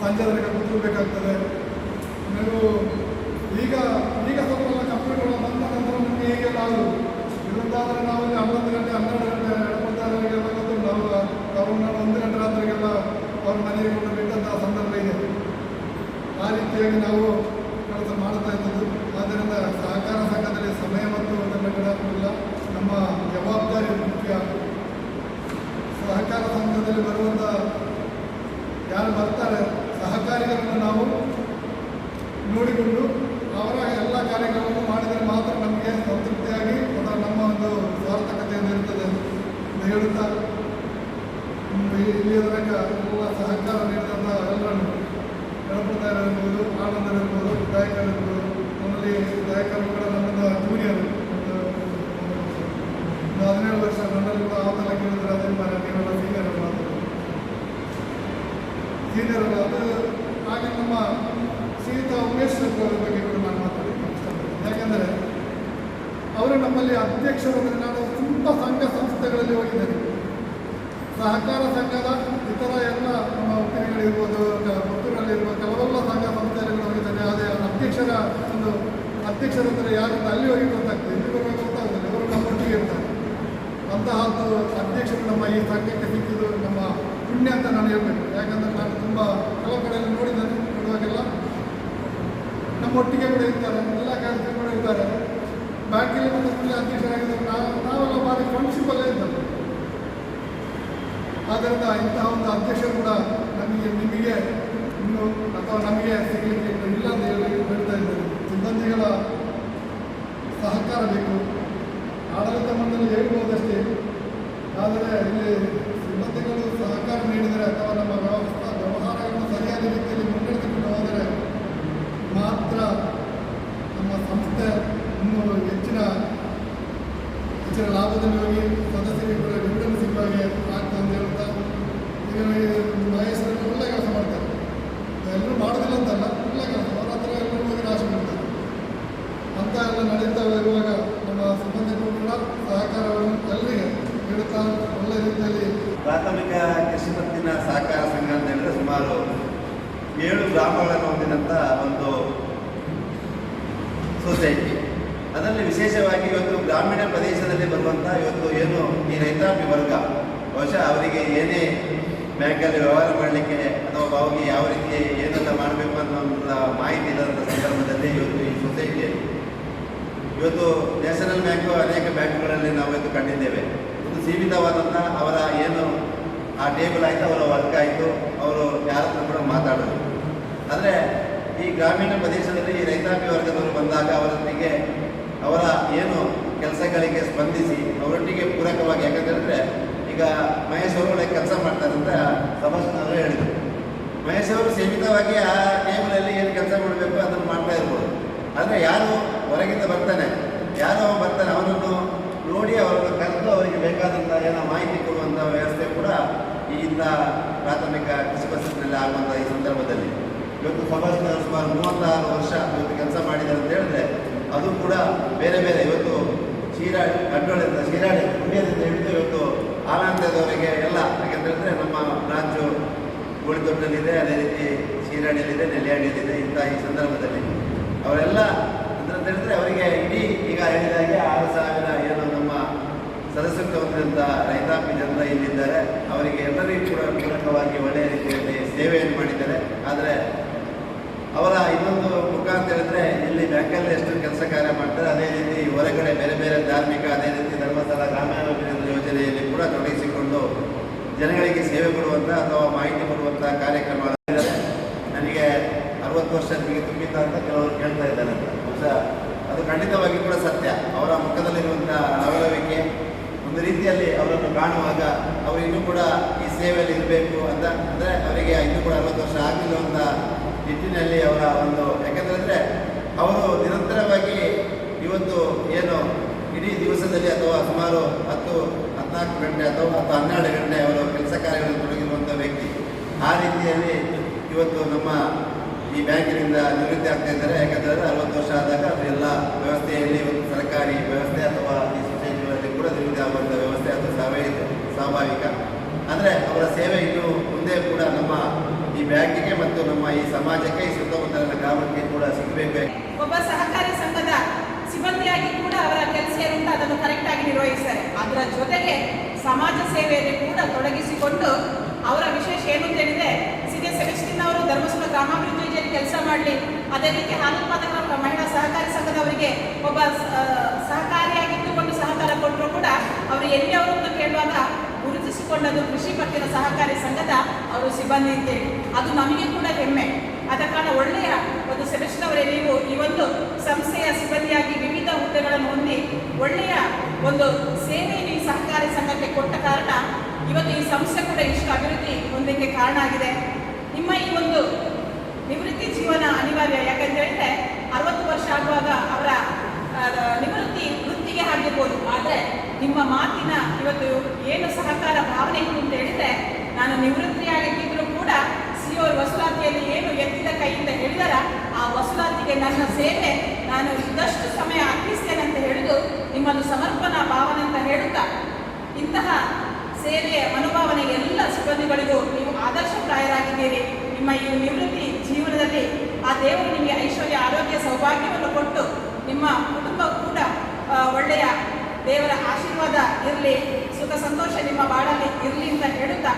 ಸಂಜೆ ತನಕ ಕೂತ್ಕೋಬೇಕಾಗ್ತದೆ ಆಮೇಲೆ ಈಗ ಈಗ ಸ್ವಲ್ಪ ಕಂಪ್ಯೂಟರ್ ಬಂದ ನಂತರ ನಿಮಗೆ ಹೀಗೆಲ್ಲ ಆಗೋದು? ನಾವು ಇಲ್ಲಿ ಹನ್ನೊಂದು ಗಂಟೆ, ಹನ್ನೆರಡು ಗಂಟೆ ಎಡಪತ್ತಾರರಿಗೆಲ್ಲ ಗೊತ್ತುಂಟು. ನಾವು ಅವರನ್ನು ಒಂದು ಗಂಟೆ ರಾತ್ರಿಗೆಲ್ಲ ಅವ್ರ ಮನೆಗೆ ಕೊಂಡು ಬಿಟ್ಟಂತಹ ಸಂದರ್ಭ ಇದೆ. ಆ ರೀತಿಯಾಗಿ ನಾವು ಕೆಲಸ ಮಾಡ್ತಾ ಇದ್ದದ್ದು. ಆದ್ದರಿಂದ ಸಹಕಾರ ಸಂಘದಲ್ಲಿ ಸಮಯ ಮತ್ತು ಅದನ್ನು ಕಡಲ್ಲ ನಮ್ಮ ಜವಾಬ್ದಾರಿ ಮುಖ್ಯ. ಸಹಕಾರ ಸಂಘದಲ್ಲಿ ಬರುವಂಥ ಯಾರು ಬರ್ತಾರೆ? ನೋಡಿಕೊಂಡು ಅವರ ಎಲ್ಲ ಕಾರ್ಯಗಳನ್ನು ಮಾಡಿದರೆ ಮಾತ್ರ ನಮಗೆ ಸಂತೃಪ್ತಿಯಾಗಿ ಅದರ ನಮ್ಮ ಒಂದು ಸಾರ್ಥಕತೆಯನ್ನು ಇರ್ತದೆ ಅಂತ ಹೇಳುತ್ತಾ ಇಲ್ಲಿಯ ತನಕ ಎಲ್ಲ ಸಹಕಾರ ನೀಡಿದಂಥ ಎಲ್ಲರನ್ನು ಗಣಪತಿಯರಿರ್ಬೋದು ಆನಂದರಿರ್ಬೋದು ಗಾಯಕರಿರ್ಬೋದು ನಮ್ಮಲ್ಲಿ ಗಾಯಕರು ಕೂಡ ನಮ್ಮಿಂದ ಜೂನಿಯರ್ ಒಂದು ಹದಿನೇಳು ವರ್ಷ ನನ್ನಲ್ಲಿ ಕೂಡ ಆತಲ ಕೇಳಿದ್ರೆ ಅದೇ ಮರ ನೀವೆಲ್ಲ ಅಲ್ಲ ಅದು ಹಾಗೆ ನಮ್ಮ ಸೀತಾ ಉಮೇಶ್ ಅವರ ಬಗ್ಗೆ ಕೂಡ ನಾನು ಮಾತಾಡಲಿಕ್ಕೆ ಯಾಕೆಂದರೆ ಅವರು ನಮ್ಮಲ್ಲಿ ಅಧ್ಯಕ್ಷರು ಅಂದರೆ ನಾನು ತುಂಬ ಸಂಘ ಸಂಸ್ಥೆಗಳಲ್ಲಿ ಹೋಗಿದ್ದೇನೆ. ಸಹಕಾರ ಸಂಘದ ಇತರ ಎಲ್ಲ ನಮ್ಮ ಉಪ್ಪಿನಗಳಿರ್ಬೋದು ಪುತ್ತೂರಲ್ಲಿರುವ ಕೆಲವೆಲ್ಲ ಸಂಘ ಸಂಸ್ಥೆಗಳಲ್ಲಿ ಹೋಗಿದ್ದೇನೆ. ಅದೇ ಅಧ್ಯಕ್ಷರ ಒಂದು ಅಧ್ಯಕ್ಷರಂದರೆ ಯಾರು ಅಲ್ಲಿ ಹೋಗಿ ಗೊತ್ತಾಗ್ತದೆ ಇಲ್ಲಿ ಬರುವಾಗ ಗೊತ್ತಾಗೋದಿಲ್ಲ. ಇವರು ನಮ್ಮೊಟ್ಟಿಗೆ ಇರ್ತಾರೆ. ಅಂತಹದ್ದು ಅಧ್ಯಕ್ಷರು ನಮ್ಮ ಈ ಸಂಘಕ್ಕೆ ಸಿಕ್ಕಿದ್ದು ನಮ್ಮ ಪುಣ್ಯ ಅಂತ ನಾನು ಹೇಳ್ಬೇಕು. ಯಾಕಂದರೆ ನಾನು ತುಂಬ ಕೆಲವು ಕಡೆಯಲ್ಲಿ ನೋಡಿದ್ದೇನೆ, ನೋಡುವಾಗೆಲ್ಲ ನಮ್ಮೊಟ್ಟಿಗೆ ಕೂಡ ಇರ್ತಾರೆ, ಎಲ್ಲ ಕಾರ್ಯಕ್ರಮ ಕೂಡ ಇರ್ತಾರೆ. ಬ್ಯಾಂಕಲ್ಲಿ ಬಂದ ಕೂಡಲೇ ಅಧ್ಯಕ್ಷರಾಗಿದ್ದು ನಾವು, ನಾವೆಲ್ಲ ಭಾರಿ ಫ್ರೆಂಡ್ಶಿಪ್ಪಲ್ಲೇ ಇದ್ದಾರೆ ಆದ್ದರಿಂದ ಇಂತಹ ಒಂದು ಅಧ್ಯಕ್ಷರು ಕೂಡ ನಮಗೆ, ನಿಮಗೆ ಇನ್ನು ಅಥವಾ ನಮಗೆ ಸಿಗಲಿಕ್ಕೆ ಇಲ್ಲ ಅಂತ ಹೇಳಿ ಹೇಳ್ತಾ ಇದ್ದಾರೆ ಸಿಬ್ಬಂದಿಗಳ ಸಹಕಾರ ಬೇಕು. ಆಡಳಿತ ಮಂಡಳಿ ಹೇಳ್ಬೋದಷ್ಟೇ ಆದರೆ ಇಲ್ಲಿ ಸಿಬ್ಬಂದಿಗಳು ಸಹಕಾರ ನೀಡಿದರೆ ಅಥವಾ ನಮ್ಮ ವ್ಯವಸ್ಥಾ ವ್ಯವಹಾರಗಳನ್ನು ಸರಿಯಾದ ರೀತಿಯಲ್ಲಿ ಮುನ್ನಡೆಸಿಕೊಂಡು ಹೋದರೆ ಮಾತ್ರ ನಮ್ಮ ಸಂಸ್ಥೆ ಇನ್ನೂ ಹೆಚ್ಚಿನ ಹೆಚ್ಚಿನ ಲಾಭದಲ್ಲಿ ಹೋಗಿ ಸದಸ್ಯರಿಗೆ ಕೂಡ ಡಿವಿಡೆಂಡ್ ಸಿಗುವ ಹಾಗೆ ಆಗ್ತದೆ ಅಂತ ಹೇಳ್ತಾ ಈಗ ಈ ಮಹೇಶ್ವರಲ್ಲಿ ಒಳ್ಳೆ ಕೆಲಸ ಮಾಡ್ತಾರೆ ಎಲ್ಲರೂ ಮಾಡೋದಿಲ್ಲ ಅಂತಲ್ಲ ಒಳ್ಳೆ ಕೆಲಸ ಅವರ ಹತ್ರ ಎಲ್ಲರೂ ಹೋಗಿ ರಾಶಿ ಮಾಡ್ತಾರೆ ಅಂತ ಎಲ್ಲ ನಡೀತಾ ಇರುವಾಗ ನಮ್ಮ ಸಿಬ್ಬಂದಿಗಳು ಕೂಡ ಸಹಕಾರವನ್ನು ಎಲ್ಲರಿಗೆ ನೀಡುತ್ತಾ ಒಳ್ಳೆ ರೀತಿಯಲ್ಲಿ ಪ್ರಾಥಮಿಕ ಕೃಷಿ ಪತ್ತಿನ ಸಹಕಾರ ಸಂಘ ಅಂತ ಹೇಳಿದ್ರೆ ಸುಮಾರು ಏಳು ಗ್ರಾಮಗಳನ್ನು ಹೊಂದಿದಂಥ ಒಂದು ಸೊಸೈಟಿ ಅದರಲ್ಲಿ ವಿಶೇಷವಾಗಿ ಇವತ್ತು ಗ್ರಾಮೀಣ ಪ್ರದೇಶದಲ್ಲಿ ಬರುವಂಥ ಇವತ್ತು ಏನು ಈ ರೈತಾಪಿ ವರ್ಗ, ಬಹುಶಃ ಅವರಿಗೆ ಏನೇ ಬ್ಯಾಂಕಲ್ಲಿ ವ್ಯವಹಾರ ಮಾಡಲಿಕ್ಕೆ ಅಥವಾ ಅವರಿಗೆ ಯಾವ ರೀತಿ ಏನೆಲ್ಲ ಮಾಡಬೇಕು ಅನ್ನೋ ಮಾಹಿತಿ ಇಲ್ಲದಂಥ ಸಂದರ್ಭದಲ್ಲಿ ಇವತ್ತು ಈ ಸೊಸೈಟಿ ಇವತ್ತು ನ್ಯಾಷನಲ್ ಬ್ಯಾಂಕು ಅನೇಕ ಬ್ಯಾಂಕ್ಗಳಲ್ಲಿ ನಾವು ಇವತ್ತು ಕಂಡಿದ್ದೇವೆ. ಒಂದು ಸೀಮಿತವಾದಂಥ ಅವರ ಏನು ಆ ಟೇಬಲ್ ಆಯಿತು, ಅವರ ವರ್ಕ್ ಆಯಿತು, ಅವರು ಯಾರ ಹತ್ರ ಕೂಡ ಮಾತಾಡೋದು ಆದರೆ ಈ ಗ್ರಾಮೀಣ ಪ್ರದೇಶದಲ್ಲಿ ರೈತಾಪಿ ವರ್ಗದವರು ಬಂದಾಗ ಅವರೊಟ್ಟಿಗೆ ಅವರ ಏನು ಕೆಲಸಗಳಿಗೆ ಸ್ಪಂದಿಸಿ, ಅವರೊಟ್ಟಿಗೆ ಪೂರಕವಾಗಿ ಯಾಕಂತೇಳಿದ್ರೆ ಈಗ ಮಹೇಶ್ ಕೆಲಸ ಮಾಡ್ತಾರಂತ ಅಂತ ಸಭಾಷಣವರು ಹೇಳಿದರು. ಮಹೇಶ್ ಅವರು ಸೀಮಿತವಾಗಿ ಆ ಟೇಬಲಲ್ಲಿ ಏನು ಕೆಲಸ ಮಾಡಬೇಕು, ಅದನ್ನು ಮಾಡ್ತಾ ಇರ್ಬೋದು. ಆದರೆ ಯಾರು ಹೊರಗಿಂದ ಬರ್ತಾನೆ? ಯಾರೋ ಬರ್ತಾನೆ? ಅವನನ್ನು ನೋಡಿ ಅವರನ್ನು ಕರೆದು ಅವರಿಗೆ ಬೇಕಾದಂಥ ಏನೋ ಮಾಹಿತಿ ಕೊಡುವಂಥ ವ್ಯವಸ್ಥೆ ಕೂಡ ಈ ಇಂಥ ಪ್ರಾಥಮಿಕ ಕೃಷಿ ಪರಿಸ್ಥಿತಿಯಲ್ಲಿ ಆಗುವಂಥ ಈ ಸಂದರ್ಭದಲ್ಲಿ ಇವತ್ತು ಸಭಾಷಣರು ಸುಮಾರು ಮೂವತ್ತಾರು ವರ್ಷ ಇವತ್ತು ಕೆಲಸ ಮಾಡಿದ್ದಾರೆ ಅಂತ ಹೇಳಿದ್ರೆ ಅದು ಕೂಡ ಬೇರೆ ಬೇರೆ ಇವತ್ತು ಶಿರಾಡಿ ಕಂಟ್ರೋಲಿಂದ ಶಿರಾಡಿ ಪುಣ್ಯದಿಂದ ಹಿಡಿದು ಇವತ್ತು ಆನಂದದವರೆಗೆ ಎಲ್ಲ ಯಾಕೆಂದ್ರೆ ನಮ್ಮ ಬ್ರಾಂಚು ಗೋಳಿದೊಡ್ಡಲ್ಲಿದೆ ಅದೇ ರೀತಿ ಶಿರಾಡಿಯಲ್ಲಿದೆ ನೆಲ್ಯಾಡಿಯಲ್ಲಿದೆ ಇಂಥ ಈ ಸಂದರ್ಭದಲ್ಲಿ. ಅವರೆಲ್ಲ ಅಂತ ಹೇಳಿದ್ರೆ ಅವರಿಗೆ ಇಡೀ ಈಗ ಹೇಳಿದಾಗೆ ಆರು ಸಾವಿರ ಏನು ನಮ್ಮ ಸದಸ್ಯತ್ವ ಹೊಂದಿದಂಥ ರೈತಾಪಿ ಜನರ ಇಲ್ಲಿದ್ದಾರೆ. ಅವರಿಗೆ ಎಲ್ಲರಿಗೂ ಕೂಡ ಪೂರಕವಾಗಿ ಒಳ್ಳೆಯ ರೀತಿಯಲ್ಲಿ ಸೇವೆಯನ್ನು ಮಾಡಿದ್ದಾರೆ. ಆದರೆ ಅವರ ಇನ್ನೊಂದು ಮುಖ ಅಂತ ಹೇಳಿದ್ರೆ, ಇಲ್ಲಿ ಬ್ಯಾಂಕಲ್ಲಿ ಎಷ್ಟು ಕೆಲಸ ಕಾರ್ಯ ಮಾಡ್ತಾರೆ, ಅದೇ ರೀತಿ ಹೊರಗಡೆ ಬೇರೆ ಬೇರೆ ಧಾರ್ಮಿಕ, ಅದೇ ರೀತಿ ಧರ್ಮಸ್ಥಳ ಗ್ರಾಮೀಣಾಭಿವೃದ್ಧಿ ಯೋಜನೆಯಲ್ಲಿ ಕೂಡ ತೊಡಗಿಸಿಕೊಂಡು ಜನಗಳಿಗೆ ಸೇವೆ ಕೊಡುವಂಥ ಅಥವಾ ಮಾಹಿತಿ ಕೊಡುವಂಥ ಕಾರ್ಯಕ್ರಮ. ನನಗೆ ಅರವತ್ತು ವರ್ಷ ನಿಮಗೆ ತುಂಬಿತ ಅಂತ ಕೆಲವರು ಕೇಳ್ತಾ ಇದ್ದಾರೆ ಅಂತ ಅದು ಖಂಡಿತವಾಗಿ ಕೂಡ ಸತ್ಯ ಅವರ ಮುಖದಲ್ಲಿರುವಂಥ ಲವಲವಿಕೆ ಒಂದು ರೀತಿಯಲ್ಲಿ ಅವರನ್ನು ಕಾಣುವಾಗ ಅವರು ಇನ್ನೂ ಕೂಡ ಈ ಸೇವೆಯಲ್ಲಿ ಇರಬೇಕು ಅಂತ ಅಂದರೆ ಅವರಿಗೆ ಇನ್ನೂ ಕೂಡ ಅರವತ್ತು ವರ್ಷ ಆಗಿಲ್ಲ ಅಂತ ನಿಟ್ಟಿನಲ್ಲಿ ಅವರ ಒಂದು, ಯಾಕಂತಂದರೆ ಅವರು ನಿರಂತರವಾಗಿ ಇವತ್ತು ಏನು ಇಡೀ ದಿವಸದಲ್ಲಿ ಅಥವಾ ಸುಮಾರು ಹತ್ತು, ಹದಿನಾಲ್ಕು ಗಂಟೆ ಅಥವಾ ಹತ್ತು ಹನ್ನೆರಡು ಗಂಟೆ ಅವರು ಕೆಲಸ ಕಾರ್ಯಗಳನ್ನು ತೊಡಗಿರುವಂಥ ವ್ಯಕ್ತಿ. ಆ ರೀತಿಯಲ್ಲಿ ಇವತ್ತು ನಮ್ಮ ಈ ಬ್ಯಾಂಕಿನಿಂದ ನಿವೃತ್ತಿ ಆಗ್ತಾ ಇದ್ದಾರೆ. ಯಾಕಂತಂದರೆ ಅರವತ್ತು ವರ್ಷ ಆದಾಗ ಅದೆಲ್ಲ ವ್ಯವಸ್ಥೆಯಲ್ಲಿ ಒಂದು ಸರ್ಕಾರಿ ವ್ಯವಸ್ಥೆ ಅಥವಾ ಈ ಸೊಸೈಟಿಗಳಲ್ಲಿ ಕೂಡ ನಿವೃತ್ತಿ ಆಗುವಂಥ ವ್ಯವಸ್ಥೆ ಅದು ಸ್ವಾಭಾವಿಕ. ಅಂದರೆ ಅವರ ಸೇವೆ ಇನ್ನೂ ಮುಂದೆ ಕೂಡ ನಮ್ಮ ಬ್ಯಾಂಕಿಗೆ ಮತ್ತು ನಮ್ಮ ಈ ಸಮಾಜಕ್ಕೆ ಈ ಸುತ್ತಮುತ್ತಲಿನ ಗ್ರಾಮಕ್ಕೆ ಕೂಡ ಸಿಗಬೇಕು. ಒಬ್ಬ ಸಹಕಾರಿ ಸಂಘದ ಸಿಬ್ಬಂದಿಯಾಗಿ ಕೂಡ ಅವರ ಕೆಲಸ ಏನುಂಟು ಅದನ್ನು ಕರೆಕ್ಟಾಗಿ ನಿರ್ವಹಿಸ್ತಾರೆ. ಅದರ ಜೊತೆಗೆ ಸಮಾಜ ಸೇವೆಯಲ್ಲಿ ಕೂಡ ತೊಡಗಿಸಿಕೊಂಡು ಅವರ ವಿಶೇಷ ಏನು ಅಂತ ಹೇಳಿದ್ರೆ ಸಿದೆ ಸೆಲೆಸ್ಟಿನ್ ಅವರು ಧರ್ಮಸ್ಥಳ ಗ್ರಾಮಾಭಿವೃದ್ಧಿ ಯೋಜನೆ ಕೆಲಸ ಮಾಡಲಿ, ಅದೇ ರೀತಿ ಹಾಲುತ್ಪಾದಕರ ಮಹಿಳಾ ಸಹಕಾರಿ ಸಂಘದವರಿಗೆ ಒಬ್ಬ ಸಹಕಾರಿಯಾಗಿದ್ದುಕೊಂಡು ಸಹಕಾರ ಕೊಟ್ಟರು ಕೂಡ ಅವರು ಎಲ್ಲಿಯವರು ಅಂತ ಕೇಳುವಾಗ ಗುರುತಿಸಿಕೊಂಡದ್ದು ಕೃಷಿ ಪತ್ತಿನ ಸಹಕಾರಿ ಸಂಘದ ಅವರು ಸಿಬ್ಬಂದಿ ಅಂತೇಳಿ ಅದು ನಮಗೆ ಕೂಡ ಹೆಮ್ಮೆ. ಆದ ಕಾರಣ ಒಳ್ಳೆಯ ಒಂದು ಸೆಮಿಸ್ಟರ್ ಅವರೇ ನೀವು ಈ ಒಂದು ಸಂಸ್ಥೆಯ ಸಿಬ್ಬಂದಿಯಾಗಿ ವಿವಿಧ ಹುದ್ದೆಗಳನ್ನು ಹೊಂದಿ ಒಳ್ಳೆಯ ಒಂದು ಸೇವೆ ಈ ಸಹಕಾರಿ ಸಂಘಕ್ಕೆ ಕೊಟ್ಟ ಕಾರಣ ಇವತ್ತು ಈ ಸಂಸ್ಥೆ ಕೂಡ ಇಷ್ಟು ಅಭಿವೃದ್ಧಿ ಹೊಂದಕ್ಕೆ ಕಾರಣ ಆಗಿದೆ. ನಿಮ್ಮ ಈ ಒಂದು ನಿವೃತ್ತಿ ಜೀವನ ಅನಿವಾರ್ಯ. ಯಾಕಂತ ಹೇಳಿದ್ರೆ ಅರವತ್ತು ವರ್ಷ ಆಗುವಾಗ ಅವರ ನಿವೃತ್ತಿ ನಿಮ್ಮ ಮಾತಿನ ಇವತ್ತು ಏನು ಸಹಕಾರ ಭಾವನೆ ಇತ್ತು ಅಂತ ಹೇಳಿದ್ರೆ, ನಾನು ನಿವೃತ್ತಿಯಾಗಿದ್ದರೂ ಕೂಡ ಸಿಒ ವಸೂಲಾತಿಯಲ್ಲಿ ಏನು ಎತ್ತಿದ ಕೈಯಿಂದ ಹೇಳಿದರ, ಆ ವಸೂಲಾತಿಗೆ ನನ್ನ ಸೇವೆ ನಾನು ಇದ್ದಷ್ಟು ಸಮಯ ಅರ್ಪಿಸ್ತೇನೆ ಅಂತ ಹೇಳಿದು ನಿಮ್ಮನ್ನು ಸಮರ್ಪಣಾ ಭಾವನೆ ಅಂತ ಹೇಳುತ್ತಾ? ಇಂತಹ ಸೇವೆಯ ಮನೋಭಾವನೆ ಎಲ್ಲ ಸಿಬ್ಬಂದಿಗಳಿಗೂ ನೀವು ಆದರ್ಶಪ್ರಾಯರಾಗಿದ್ದೀರಿ ನಿಮ್ಮ ಈ ನಿವೃತ್ತಿ ಜೀವನದಲ್ಲಿ ಆ ದೇವರು ನಿಮಗೆ ಐಶ್ವರ್ಯ, ಆರೋಗ್ಯ, ಸೌಭಾಗ್ಯವನ್ನು ಕೊಟ್ಟು ನಿಮ್ಮ ಕುಟುಂಬ ಕೂಡ ಒಳ್ಳೆಯ ದೇವರ ಆಶೀರ್ವಾದ ಇರಲಿ ಸುಖ ಸಂತೋಷ ನಿಮ್ಮ ಬಾಳಲ್ಲಿ ಇರಲಿ ಅಂತ ಹೇಳುತ್ತಾ?